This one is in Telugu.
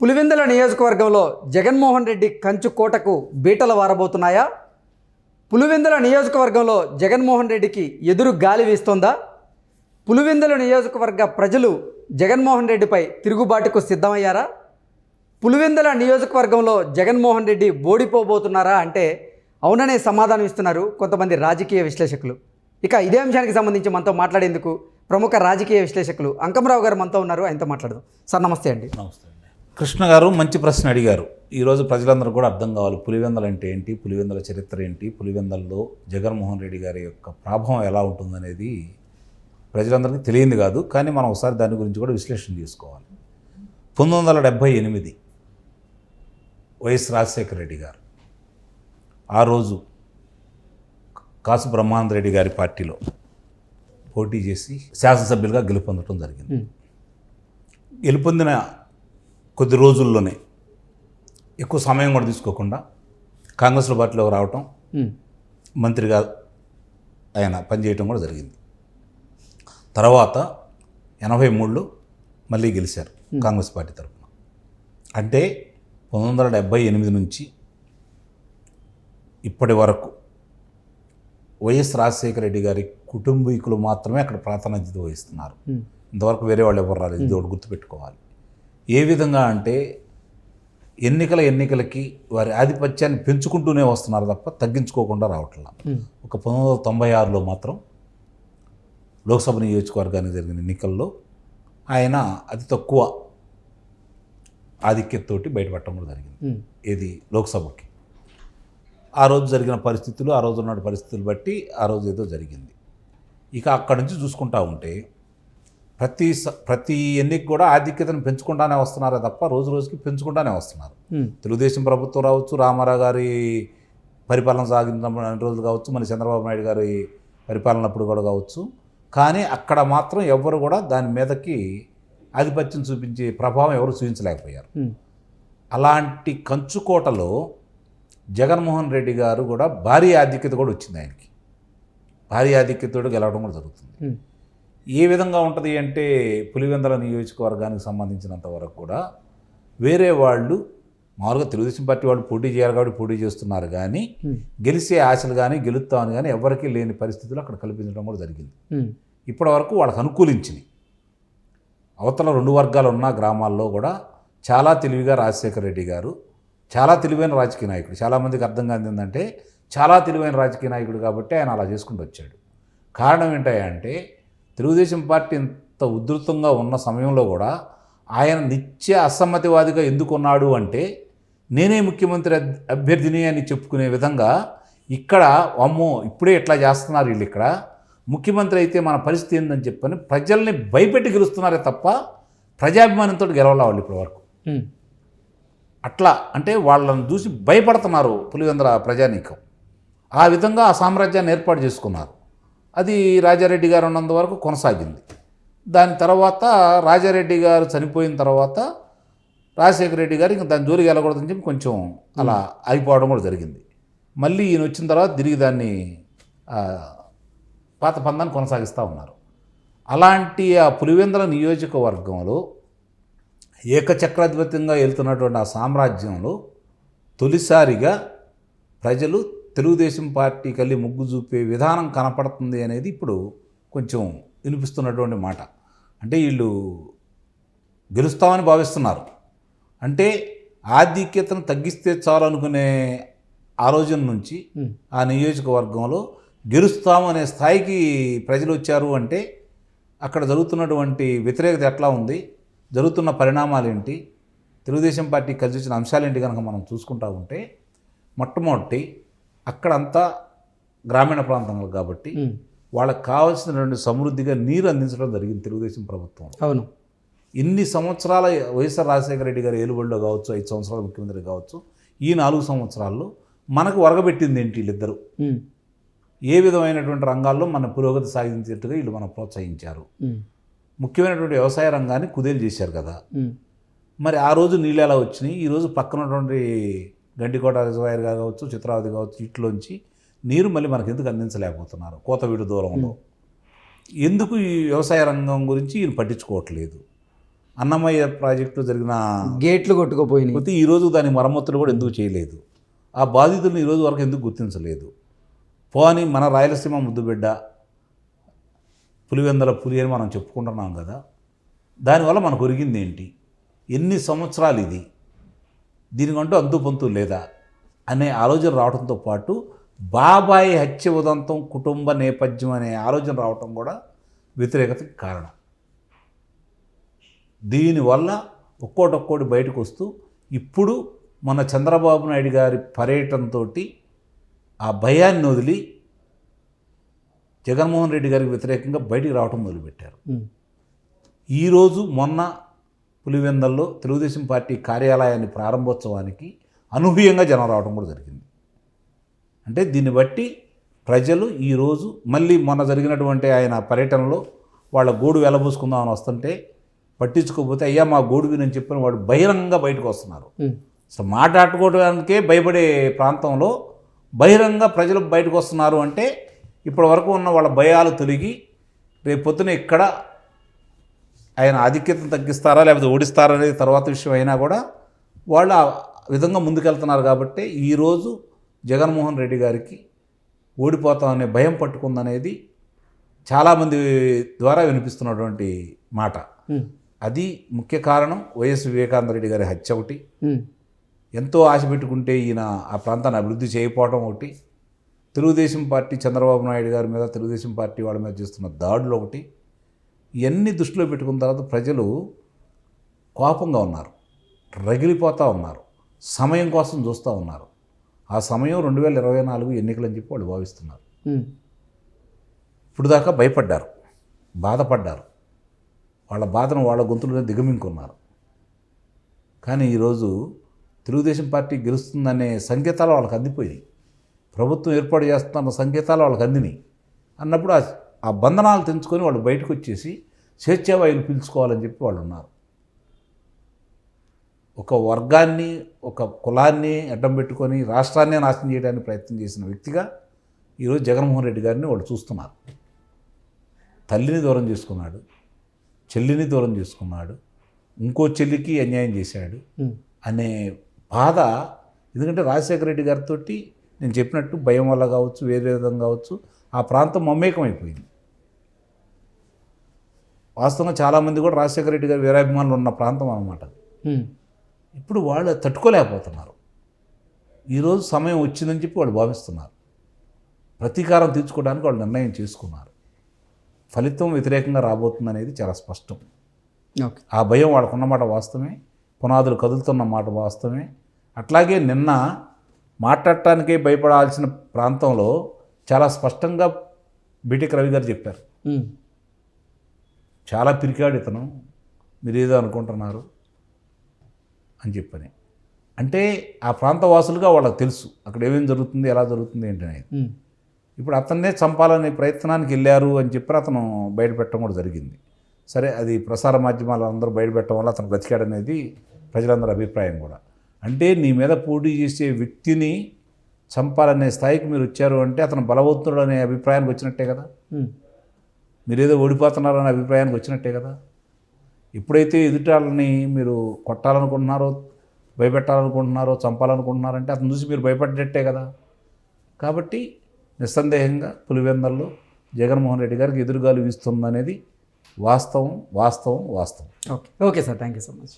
పులివెందుల నియోజకవర్గంలో జగన్మోహన్ రెడ్డి కంచు కోటకు బీటలు వారబోతున్నాయా? పులివెందుల నియోజకవర్గంలో జగన్మోహన్ రెడ్డికి ఎదురు గాలి వీస్తోందా? పులివెందుల నియోజకవర్గ ప్రజలు జగన్మోహన్ రెడ్డిపై తిరుగుబాటుకు సిద్ధమయ్యారా? పులివెందుల నియోజకవర్గంలో జగన్మోహన్ రెడ్డి ఓడిపోబోతున్నారా అంటే అవుననే సమాధానం ఇస్తున్నారు కొంతమంది రాజకీయ విశ్లేషకులు. ఇక ఇదే అంశానికి సంబంధించి మనతో మాట్లాడేందుకు ప్రముఖ రాజకీయ విశ్లేషకులు అంకమరావు గారు మనతో ఉన్నారు. ఆయనతో మాట్లాడదాం. సార్ నమస్తే అండి. నమస్తే. కృష్ణ గారు మంచి ప్రశ్న అడిగారు. ఈరోజు ప్రజలందరూ కూడా అర్థం కావాలి పులివెందలు అంటే ఏంటి పులివెందల చరిత్ర ఏంటి పులివెందల్లో జగన్మోహన్ రెడ్డి గారి యొక్క ప్రభావం ఎలా ఉంటుందనేది ప్రజలందరికీ తెలియంది కాదు కానీ మనం ఒకసారి దాని గురించి కూడా విశ్లేషణ చేసుకోవాలి. పంతొమ్మిది వందల డెబ్భై ఎనిమిది వైఎస్ రాజశేఖర రెడ్డి గారు ఆ రోజు కాసు బ్రహ్మానంద రెడ్డి గారి పార్టీలో పోటీ చేసి శాసనసభ్యులుగా గెలుపొందడం జరిగింది. గెలుపొందిన కొద్ది రోజుల్లోనే ఎక్కువ సమయం కూడా తీసుకోకుండా కాంగ్రెస్లో పార్టీలోకి రావటం మంత్రిగా ఆయన పనిచేయటం కూడా జరిగింది. తర్వాత ఎనభై మూడులో మళ్ళీ గెలిచారు కాంగ్రెస్ పార్టీ తరఫున అంటే పంతొమ్మిది వందల డెబ్భై ఎనిమిది నుంచి ఇప్పటి వరకు వైఎస్ రాజశేఖర రెడ్డి గారి కుటుంబీకులు మాత్రమే అక్కడ ప్రాధాన్యత వహిస్తున్నారు. ఇంతవరకు వేరే వాళ్ళు ఎవరు రాలేదు ఇది ఒకటి గుర్తుపెట్టుకోవాలి. ఏ విధంగా అంటే ఎన్నికల ఎన్నికలకి వారి ఆధిపత్యాన్ని పెంచుకుంటూనే వస్తున్నారు తప్ప తగ్గించుకోకుండా రావట్లా. ఒక పంతొమ్మిది వందల తొంభై ఆరులో మాత్రం లోక్సభ నియోజకవర్గానికి జరిగిన ఎన్నికల్లో ఆయన అతి తక్కువ ఆధిక్యతతోటి బయటపడటం కూడా జరిగింది. ఏది? లోక్సభకి. ఆ రోజు జరిగిన పరిస్థితులు ఆ రోజు ఉన్న పరిస్థితులు బట్టి ఆ రోజు ఏదో జరిగింది. ఇక అక్కడి నుంచి చూసుకుంటా ఉంటే ప్రతి ప్రతి ఎన్నిక కూడా ఆధిక్యతను పెంచుకుంటానే వస్తున్నారే తప్ప రోజు రోజుకి పెంచుకుంటానే వస్తున్నారు. తెలుగుదేశం ప్రభుత్వం రావచ్చు రామారావు గారి పరిపాలన సాగిన రోజులు కావచ్చు మన చంద్రబాబు నాయుడు గారి పరిపాలన అప్పుడు కూడా కావచ్చు. కానీ అక్కడ మాత్రం ఎవ్వరు కూడా దాని మీదకి ఆధిపత్యం చూపించే ప్రభావం ఎవరు చూపించలేకపోయారు. అలాంటి కంచుకోటలో జగన్మోహన్ రెడ్డి గారు కూడా భారీ ఆధిక్యత కూడా వచ్చింది ఆయనకి. భారీ ఆధిక్యతతో గెలవడం కూడా జరుగుతుంది. ఏ విధంగా ఉంటుంది అంటే పులివెందల నియోజకవర్గానికి సంబంధించినంత వరకు కూడా వేరే వాళ్ళు మామూలుగా తెలుగుదేశం పార్టీ వాళ్ళు పోటీ చేయాలి కాబట్టి పోటీ చేస్తున్నారు కానీ గెలిచే ఆశలు కానీ గెలుస్తామని కానీ ఎవరికీ లేని పరిస్థితులు అక్కడ కల్పించడం కూడా జరిగింది. ఇప్పటి వరకు వాళ్ళకి అనుకూలించింది అవతల రెండు వర్గాలు ఉన్న గ్రామాల్లో కూడా చాలా తెలివిగా రాజశేఖర రెడ్డి గారు చాలా తెలివైన రాజకీయ నాయకుడు చాలామందికి అర్థం కాదు ఏంటంటే చాలా తెలివైన రాజకీయ నాయకుడు కాబట్టి ఆయన అలా చేసుకుంటూ వచ్చాడు. కారణం ఏంటంటే తెలుగుదేశం పార్టీ ఇంత ఉధృతంగా ఉన్న సమయంలో కూడా ఆయన నిత్య అసమ్మతివాదిగా ఎందుకున్నాడు అంటే నేనే ముఖ్యమంత్రి అభ్- అభ్యర్థిని అని చెప్పుకునే విధంగా ఇక్కడ అమ్మో ఇప్పుడే ఇట్లా చేస్తున్నారు వీళ్ళు ఇక్కడ? ముఖ్యమంత్రి అయితే మన పరిస్థితి ఏందని చెప్పని ప్రజల్ని భయపెట్టి గెలుస్తున్నారే తప్ప ప్రజాభిమానంతో గెలవాల వాళ్ళు ఇప్పటి వరకు. అట్లా అంటే వాళ్ళని చూసి భయపడుతున్నారు పులివెందుల ప్రజానీకం. ఆ విధంగా ఆ సామ్రాజ్యాన్ని ఏర్పాటు చేసుకున్నారు. అది రాజారెడ్డి గారు ఉన్నంత వరకు కొనసాగింది. దాని తర్వాత రాజారెడ్డి గారు చనిపోయిన తర్వాత రాజశేఖర రెడ్డి గారు ఇంకా దాని జోలికి వెళ్ళకూడదని చెప్పి కొంచెం అలా ఆగిపోవడం కూడా జరిగింది. మళ్ళీ ఈయన వచ్చిన తర్వాత తిరిగి దాన్ని పాత పందాన్ని కొనసాగిస్తూ ఉన్నారు. అలాంటి ఆ పులివెందుల నియోజకవర్గంలో ఏకచక్రాధిపత్యంగా వెళ్తున్నటువంటి ఆ సామ్రాజ్యంలో తొలిసారిగా ప్రజలు తెలుగుదేశం పార్టీ కలిగి ముగ్గు చూపే విధానం కనపడుతుంది అనేది ఇప్పుడు కొంచెం వినిపిస్తున్నటువంటి మాట. అంటే వీళ్ళు గెలుస్తామని భావిస్తున్నారు. అంటే ఆధిక్యతను తగ్గిస్తే చాలు అనుకునే ఆలోచన నుంచి ఉమ్, ఆ నియోజకవర్గంలో గెలుస్తామనే స్థాయికి ప్రజలు వచ్చారు అంటే అక్కడ జరుగుతున్నటువంటి వ్యతిరేకత ఎట్లా ఉంది? జరుగుతున్న పరిణామాలు ఏంటి తెలుగుదేశం పార్టీ కలిసి వచ్చిన అంశాలు ఏంటి కనుక మనం చూసుకుంటా ఉంటే మొట్టమొదటి అక్కడంతా గ్రామీణ ప్రాంతంలో కాబట్టి వాళ్ళకి కావాల్సినటువంటి సమృద్ధిగా నీరు అందించడం జరిగింది తెలుగుదేశం ప్రభుత్వం అవును. ఇన్ని సంవత్సరాల వైఎస్ఆర్ రాజశేఖర రెడ్డి గారు ఏలుబడిలో కావచ్చు ఐదు సంవత్సరాల ముఖ్యమంత్రి కావచ్చు ఈ నాలుగు సంవత్సరాల్లో మనకు వరగబెట్టింది ఏంటి వీళ్ళిద్దరు? ఏ విధమైనటువంటి రంగాల్లో మన పురోగతి సాధించేట్టుగా వీళ్ళు మనం ప్రోత్సహించారు? ముఖ్యమైనటువంటి వ్యవసాయ రంగాన్ని కుదేలు చేశారు కదా. మరి ఆ రోజు నీళ్ళు ఎలా వచ్చినాయి? ఈ రోజు పక్కన ఉన్నటువంటి గండికోట రిజర్వాయర్ కావచ్చు చిత్రావతి కావచ్చు ఇట్లోంచి నీరు మళ్ళీ మనకు ఎందుకు అందించలేకపోతున్నారు? కోతవీడు దూరంలో ఎందుకు ఈ వ్యవసాయ రంగం గురించి ఈయన పట్టించుకోవట్లేదు? అన్నమయ్య ప్రాజెక్టు జరిగిన గేట్లు కొట్టుకుపోయినాయి. ఈరోజు దాని మరమ్మతులు కూడా ఎందుకు చేయలేదు? ఆ బాధితులను ఈరోజు వరకు ఎందుకు గుర్తించలేదు? పోని మన రాయలసీమ ముద్దుబిడ్డ పులివెందల పులి అని మనం చెప్పుకుంటున్నాం కదా దానివల్ల మనకు ఒరిగింది ఏంటి ఎన్ని సంవత్సరాలు ఇది? దీనికంటూ అంతు పొంతు లేదా అనే ఆలోచన రావడంతో పాటు బాబాయి హత్య ఉదంతం కుటుంబ నేపథ్యం అనే ఆలోచన రావటం కూడా వ్యతిరేకతకి కారణం దీనివల్ల ఒక్కోటొక్కోటి బయటకు వస్తూ ఇప్పుడు మన చంద్రబాబు నాయుడు గారి పర్యటనతో ఆ భయాన్ని వదిలి జగన్మోహన్ రెడ్డి గారికి వ్యతిరేకంగా బయటికి రావటం మొదలుపెట్టారు. ఈరోజు మొన్న పులివెందల్లో తెలుగుదేశం పార్టీ కార్యాలయాన్ని ప్రారంభోత్సవానికి అనూహ్యంగా జనం రావడం కూడా జరిగింది అంటే దీన్ని బట్టి ప్రజలు ఈరోజు మళ్ళీ మొన్న జరిగినటువంటి ఆయన పర్యటనలో వాళ్ళ గోడు వెలబూసుకుందామని వస్తుంటే పట్టించుకోకపోతే అయ్యా మా గోడు వినని చెప్పిన వాడు బహిరంగంగా బయటకు వస్తున్నారు. అసలు మాట్లాడుకోవడానికే భయపడే ప్రాంతంలో బహిరంగ ప్రజలు బయటకు వస్తున్నారు అంటే ఇప్పటి వరకు ఉన్న వాళ్ళ భయాలు తొలగి రేపు పొద్దున ఇక్కడ ఆయన ఆధిక్యతను తగ్గిస్తారా లేకపోతే ఓడిస్తారా అనేది తర్వాత విషయం అయినా కూడా వాళ్ళు ఆ విధంగా ముందుకెళ్తున్నారు కాబట్టి ఈరోజు జగన్మోహన్ రెడ్డి గారికి ఓడిపోతామనే భయం పట్టుకుందనేది చాలామంది ద్వారా వినిపిస్తున్నటువంటి మాట. అది ముఖ్య కారణం వైఎస్ వివేకానంద రెడ్డి గారి హత్య ఒకటి. ఎంతో ఆశ పెట్టుకుంటే ఈయన ఆ ప్రాంతాన్ని అభివృద్ధి చేయకపోవడం ఒకటి తెలుగుదేశం పార్టీ చంద్రబాబు నాయుడు గారి మీద తెలుగుదేశం పార్టీ వాళ్ళ మీద చేస్తున్న దాడులు ఒకటి ఇవన్నీ దృష్టిలో పెట్టుకున్న తర్వాత ప్రజలు కోపంగా ఉన్నారు రగిలిపోతూ ఉన్నారు సమయం కోసం చూస్తూ ఉన్నారు. ఆ సమయం రెండు వేల ఇరవై నాలుగు ఎన్నికలని చెప్పి వాళ్ళు భావిస్తున్నారు. ఇప్పుడు దాకా భయపడ్డారు బాధపడ్డారు. వాళ్ళ బాధను వాళ్ళ గొంతులోనే దిగమింగుకున్నారు. కానీ ఈరోజు తెలుగుదేశం పార్టీ గెలుస్తుందనే సంకేతాలు వాళ్ళకి అందిపోయినాయి. ప్రభుత్వం ఏర్పాటు చేస్తున్న సంకేతాలు వాళ్ళకి అందినాయి. అన్నప్పుడు ఆ- ఆ బంధనాలు తెంచుకొని వాళ్ళు బయటకు వచ్చేసి స్వేచ్ఛావాయులు పీల్చుకోవాలని చెప్పి వాళ్ళు ఉన్నారు. ఒక వర్గాన్ని ఒక కులాన్ని అడ్డం పెట్టుకొని రాష్ట్రాన్ని నాశనం చేయడానికి ప్రయత్నం చేసిన వ్యక్తిగా ఈరోజు జగన్మోహన్ రెడ్డి గారిని వాళ్ళు చూస్తున్నారు. తల్లిని దూరం చేసుకున్నాడు చెల్లిని దూరం చేసుకున్నాడు ఇంకో చెల్లికి అన్యాయం చేశాడు. అనే బాధ ఎందుకంటే రాజశేఖర రెడ్డి గారితో నేను చెప్పినట్టు భయం వల్ల కావచ్చు వేరే విధంగా కావచ్చు ఆ ప్రాంతం మమేకం అయిపోయింది వాస్తవంగా చాలామంది కూడా రాజశేఖర రెడ్డి గారి వీరాభిమానులు ఉన్న ప్రాంతం అన్నమాట. ఇప్పుడు వాళ్ళు తట్టుకోలేకపోతున్నారు. ఈరోజు సమయం వచ్చిందని చెప్పి వాళ్ళు భావిస్తున్నారు. ప్రతీకారం తీర్చుకోవడానికి వాళ్ళు నిర్ణయం చేసుకున్నారు. ఫలితం వ్యతిరేకంగా రాబోతుంది అనేది చాలా స్పష్టం. ఓకే. ఆ భయం వాళ్ళకు ఉన్నమాట వాస్తవమే. పునాదులు కదులుతున్న మాట వాస్తవమే. అట్లాగే నిన్న మాట్లాడటానికే భయపడాల్సిన ప్రాంతంలో చాలా స్పష్టంగా బీటెక్ రవి గారు చెప్పారు. చాలా పిరికాడు ఇతను. మీరు ఏదో అనుకుంటున్నారు అని చెప్పని. అంటే ఆ ప్రాంత వాసులుగా వాళ్ళకి తెలుసు అక్కడ ఏమేమి జరుగుతుంది ఎలా జరుగుతుంది ఏంటనేది. ఇప్పుడు అతన్నే చంపాలనే ప్రయత్నానికి వెళ్ళారు అని చెప్పి అతను బయటపెట్టడం కూడా జరిగింది. సరే అది ప్రసార మాధ్యమాలు అందరూ బయటపెట్టడం వల్ల అతను బతికాడనేది ప్రజలందరి అభిప్రాయం కూడా. అంటే నీ మీద పోటీ చేసే వ్యక్తిని చంపాలనే స్థాయికి మీరు వచ్చారు అంటే అతను బలవంతుడు అనే అభిప్రాయానికి వచ్చినట్టే కదా. మీరేదో ఓడిపోతున్నారనే అభిప్రాయానికి వచ్చినట్టే కదా. ఎప్పుడైతే ఎదుటాలని మీరు కొట్టాలనుకుంటున్నారో భయపెట్టాలనుకుంటున్నారో చంపాలనుకుంటున్నారంటే అతను చూసి మీరు భయపడ్డట్టే కదా. కాబట్టి నిస్సందేహంగా పులివెందల్లో జగన్మోహన్ రెడ్డి గారికి ఎదురుగాలు వీస్తుందనేది వాస్తవం వాస్తవం వాస్తవం. Okay okay sir. Thank you so much.